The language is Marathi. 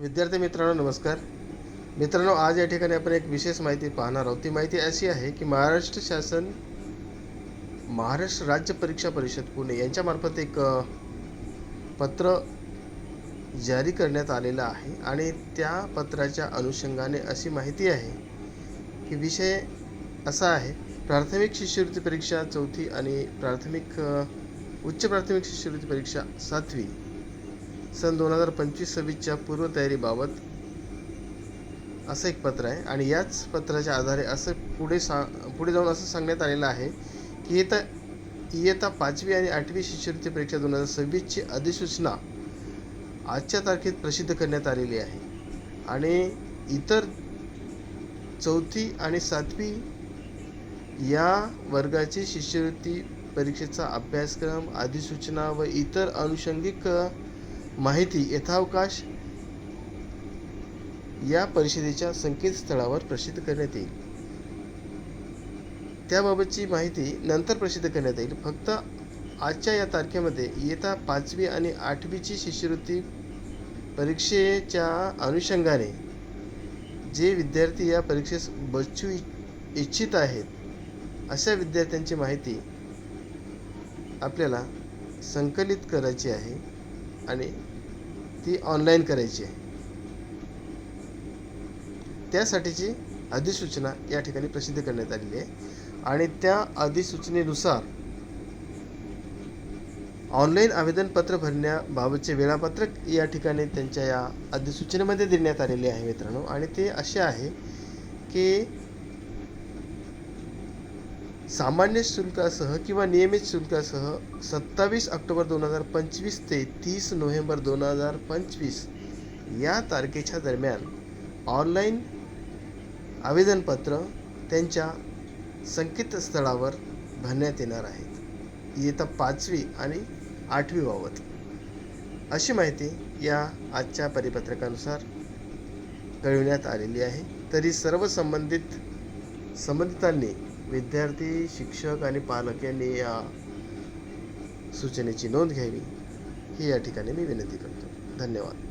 विद्यार्थी मित्रांनो नमस्कार. मित्रांनो आज या ठिकाणी आपण एक विशेष माहिती पाहणार आहोत. ती माहिती अशी आहे की महाराष्ट्र शासन महाराष्ट्र राज्य परीक्षा परिषद पुणे यांच्यामार्फत एक पत्र जारी करण्यात आलेलं आहे आणि त्या पत्राच्या अनुषंगाने अशी माहिती आहे की विषय असा आहे प्राथमिक शिष्यवृत्ती परीक्षा चौथी आणि प्राथमिक उच्च प्राथमिक शिष्यवृत्ती परीक्षा सातवी सन दोन हजार पंचवीस सव्वीसच्या पूर्वतयारीबाबत असं एक पत्र आहे. आणि याच पत्राच्या आधारे असं पुढे सा पुढे जाऊन असं सांगण्यात आलेलं आहे की येता इयत्ता पाचवी आणि आठवी शिष्यवृत्ती परीक्षा दोन हजार सव्वीसची अधिसूचना आजच्या तारखेत प्रसिद्ध करण्यात आलेली आहे. आणि इतर चौथी आणि सातवी या वर्गाची शिष्यवृत्ती परीक्षेचा अभ्यासक्रम अधिसूचना व इतर अनुषंगिक माहिती यथावकाश या परिषदेच्या संकेतस्थळावर प्रसिद्ध करण्यात येईल. त्याबाबतची माहिती नंतर प्रसिद्ध करण्यात येईल. फक्त आजच्या या तारखेमध्ये इयत्ता पाचवी आणि आठवीची शिष्यवृत्ती परीक्षेच्या अनुषंगाने जे विद्यार्थी या परीक्षेस बसू इच्छित आहेत अशा विद्यार्थ्यांची माहिती आपल्याला संकलित करायची आहे. आणि ती ऑनलाईन करायची आहे. त्यासाठीची अधिसूचना या ठिकाणी प्रसिद्ध करण्यात आलेली आहे. आणि त्या अधिसूचनेनुसार ऑनलाईन आवेदनपत्र भरण्याबाबतचे वेळापत्रक या ठिकाणी त्यांच्या या अधिसूचनेमध्ये देण्यात आलेले आहे मित्रांनो. आणि ते असे आहे की सामान्य शुल्कासह किंवा नियमित शुल्कासह सत्तावीस ऑक्टोबर दोन हजार पंचवीस ते तीस नोव्हेंबर दोन हजार पंचवीस या तारखेच्या दरम्यान ऑनलाईन आवेदनपत्र त्यांच्या संकेतस्थळावर भरण्यात येणार आहेत इयत्ता पाचवी आणि आठवी बाबत. अशी माहिती या आजच्या परिपत्रकानुसार कळविण्यात आलेली आहे. तरी सर्व संबंधित संबंधितांनी विद्यार्थी शिक्षक आणि पालक यांनी या सूचनेची नोंद घ्यावी. ही या ठिकाणी मी विनंती करतो. धन्यवाद.